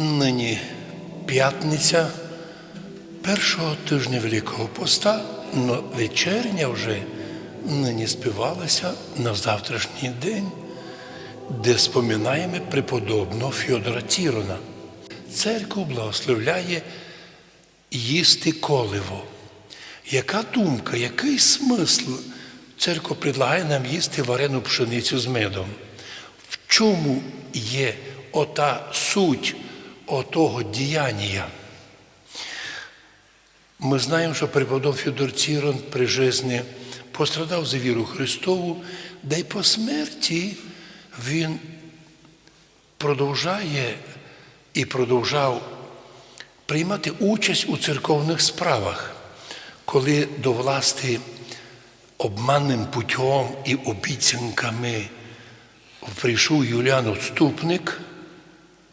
Нині п'ятниця першого тижня Великого Поста, но вечерня вже нині співалася на завтрашній день, де споминаємо преподобного Фьодора Тірона. Церква благословляє їсти коливо. Яка думка, який смисл церква предлагає нам їсти варену пшеницю з медом? В чому є ота суть отого діяння? Ми знаємо, що преподоб Федор Цірон при житті пострадав за віру Христову, да й по смерті він продовжає і продовжав приймати участь у церковних справах, коли до власти обманним путем і обіцянками прийшов Юліан Отступник,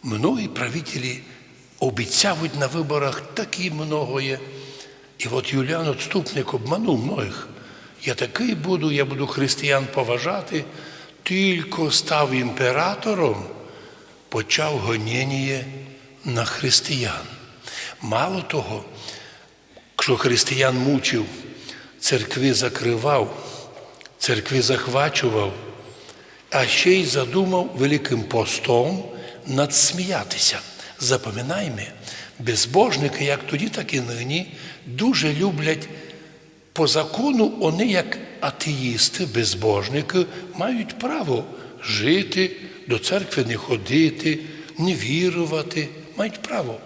многі правителі обіцяють на виборах такі многое. І от Юліан Отступник обманув многих. Я такий буду, я буду християн поважати, тільки став імператором, почав гоніння на християн. Мало того, що християн мучив, церкви закривав, церкви захвачував, а ще й задумав Великим постом надсміятися. Запам'ятаймо, безбожники, як тоді, так і нині, дуже люблять по закону, вони, як атеїсти, безбожники, мають право жити, до церкви не ходити, не вірувати, мають право.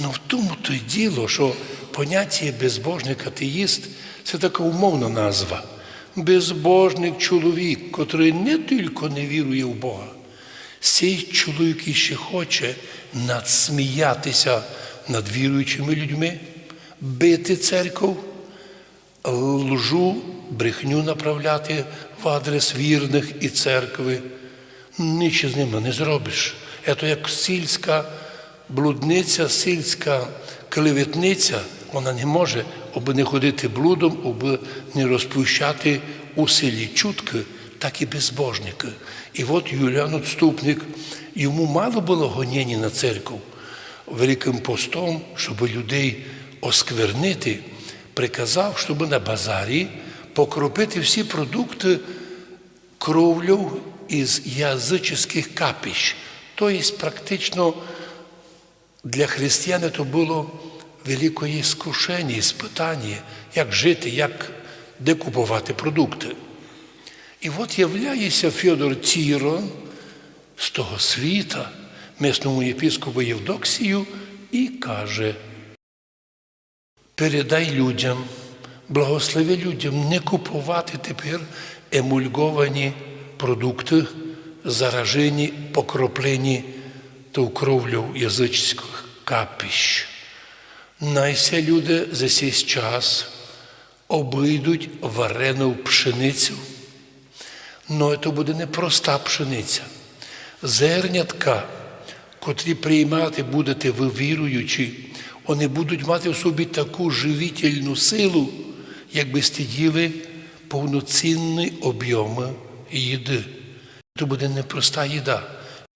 Ну в тому то й діло, що поняття безбожник атеїст це така умовна назва. Безбожник чоловік, котрий не тільки не вірує в Бога, цей чоловік іще хоче надсміятися над віруючими людьми, бити церкву, лжу, брехню направляти в адрес вірних і церкви. Нічого з ними не зробиш. Це як сільська блудниця, сільська клеветниця, вона не може аби не ходити блудом, аби не розпущати у селі чутки, так і безбожники. І от Юліан Отступник, йому мало було гоніння на церкву великим постом, щоб людей осквернити, приказав, щоб на базарі покропити всі продукти кровлю із язичних капищ. Тобто, практично для християн це було велике іскушення, іспитання, як жити, як де купувати продукти. І от являється Федор Тірон з того світа, місному єпископу Євдоксію, і каже, передай людям, благослови людям не купувати тепер емульговані продукти, заражені, покроплені ту кровлю язичських капищ. Найся люди за цей час обійдуть варену пшеницю. Но це буде не проста пшениця. Зернятка, котрі приймати будете ви віруючи, вони будуть мати в собі таку живительну силу, якби стиділи повноцінні об'єми їди. Це буде не проста їда,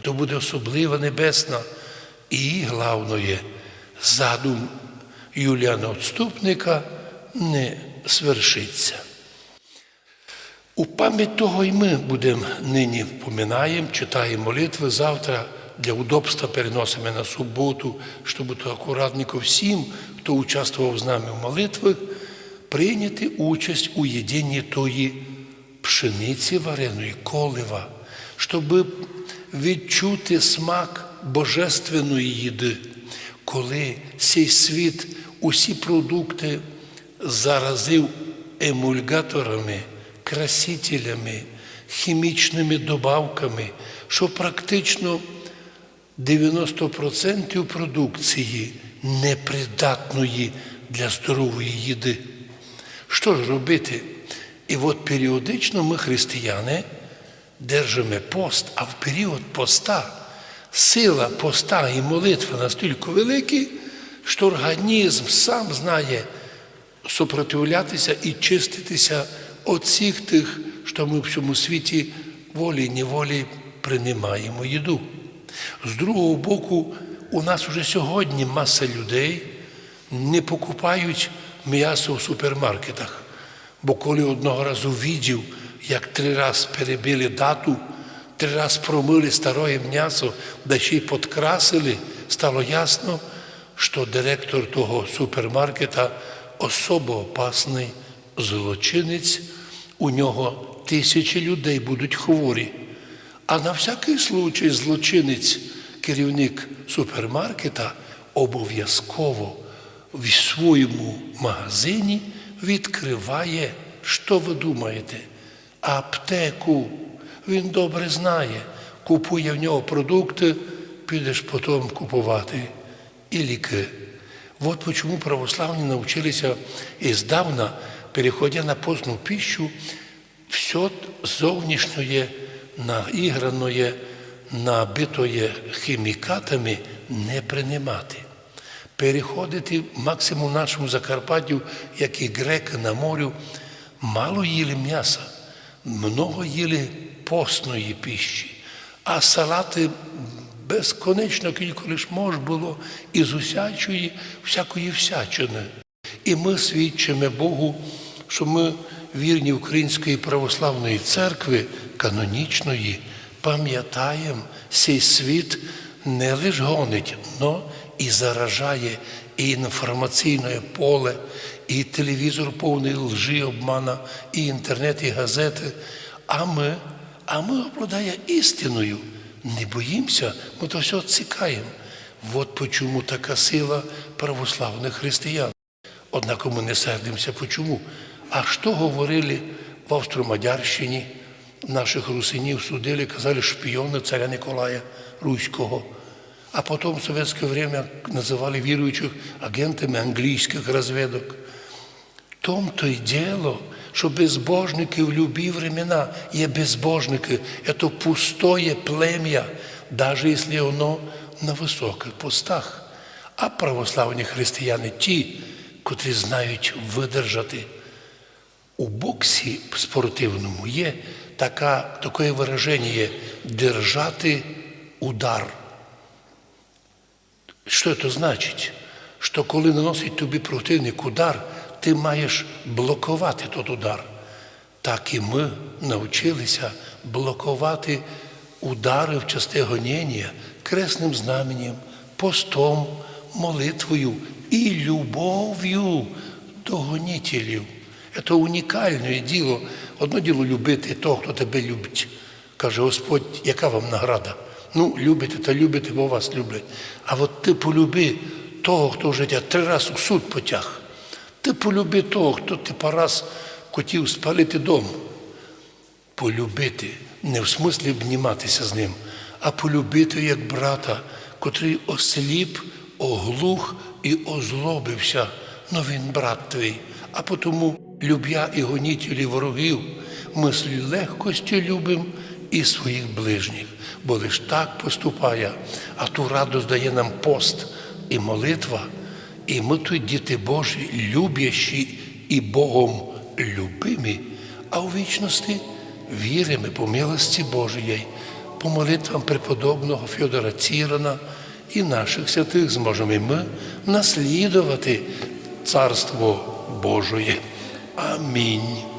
це буде особлива небесна. І головне, задум Юліана Отступника не свершиться. У пам'ять того і ми будемо нині поминаємо, читаємо молитви завтра для удобства переносимо на суботу, щоб бути акуратненько всім, хто участвував з нами в молитвах, прийняти участь у єдинні тої пшениці вареної, колива, щоб відчути смак божественної їди, коли цей світ усі продукти заразив емульгаторами красителями, хімічними добавками, що практично 90% продукції непридатної для здорової їди. Що ж робити? І от періодично ми, християни, держимо пост, а в період поста сила поста і молитви настільки великі, що організм сам знає супротивлятися і чиститися всіх тих, що ми в цьому світі волі і неволі приймаємо їду. З другого боку, У нас уже сьогодні маса людей не покупають м'ясо в супермаркетах. Бо коли одного разу видів, як три рази перебили дату, три рази промили старе м'ясо, да ще й підкрасили, стало ясно, що директор того супермаркета особо опасний злочинець, у нього тисячі людей будуть хворі. А на всякий случай злочинець, керівник супермаркета, обов'язково в своєму магазині відкриває, що ви думаєте, аптеку. Він добре знає, купує в нього продукти, підеш потім купувати і ліки. Вот почему православні научилися издавна, переходя на постну пищу, все зовнішнє, наіграное, набитое хімікатами не приймати. Переходити максимум в нашому Закарпаттю, як і греки на морю, мало їли м'яса, много їли постної пищі, а салати безконечно кілько лиш мож було із усячої всякої всячини. І ми свідчимо Богу, що ми вірні Української православної церкви канонічної, пам'ятаємо, цей світ не лише гонить, но і заражає і інформаційне поле, і телевізор повний лжи, обмана, і інтернет, і газети. А ми, а ми обладає істиною. Не боїмося, ми то все цікаємо. От почому така сила православних християн. Однак ми не сердимося. Почому? А що говорили в Австро-Мадярщині? Наших русинів судили, казали шпіони царя Николая Руського. А потім в совєтське время називали віруючих агентами англійських розвідок. Том то й діло, що безбожники в любі времена є безбожники. Це пустое плем'я, навіть якщо воно на високих постах. А православні християни ті, котрі знають видержати. У боксі спортивному є така, таке вираження держати удар. Що це значить? Що коли наносить тобі противник удар, ти маєш блокувати той удар. Так і ми навчилися блокувати удари в части гоніння кресним знаменем, постом, молитвою і любов'ю до гонітелів. Це унікальне діло. Одно діло любити того, хто тебе любить. Каже Господь, яка вам награда? Ну, любите та любите, бо вас люблять. А от ти полюби того, хто вже тебе три рази у суд потяг. Ти полюби того, хто ти раз хотів спалити дом. Полюбити, не в смислі обніматися з ним, а полюбити як брата, котрий осліп, оглух і озлобився. Ну він брат твій. А потому, люб'я і гонітелі ворогів, ми з легкостю любимо і своїх ближніх, бо лиш так поступає, а ту радость дає нам пост і молитва. І ми тут діти Божі, любящі і Богом любимі, а у вічності віримо по милості Божої, по молитвам преподобного Фьодора Цірана і наших святих зможемо і ми наслідувати Царство Божоє. Амінь.